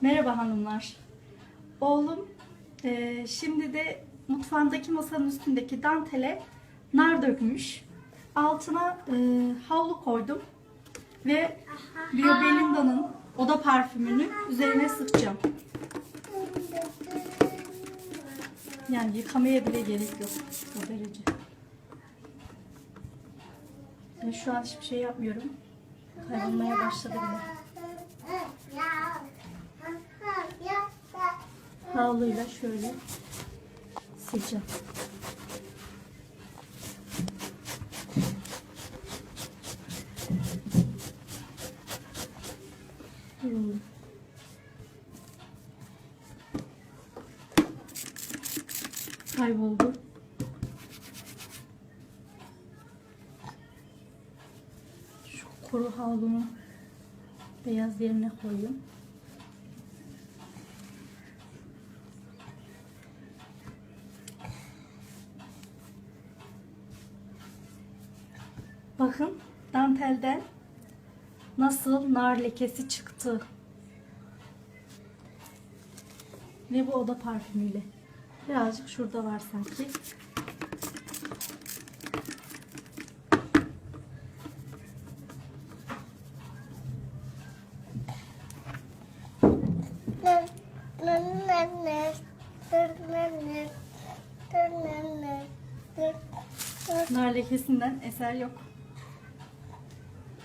Merhaba hanımlar. Oğlum eee, şimdi de mutfağındaki masanın üstündeki dantele nar dökmüş. Altına eee, havlu koydum ve Bio Belinda'nın oda parfümünü üzerine sıkacağım. Yani yıkamaya bile gerek yok o derece. Ve şu an hiçbir şey yapmıyorum. Kaybolmaya başladı bile. Havluyla şöyle sileceğim. Hmm. Kayboldu. Şu kuru havlumu beyaz yerine koyayım. Bakın dantelden nasıl nar lekesi çıktı. Ve bu oda parfümüyle. Birazcık şurada var sanki. Nar lekesinden eser yok.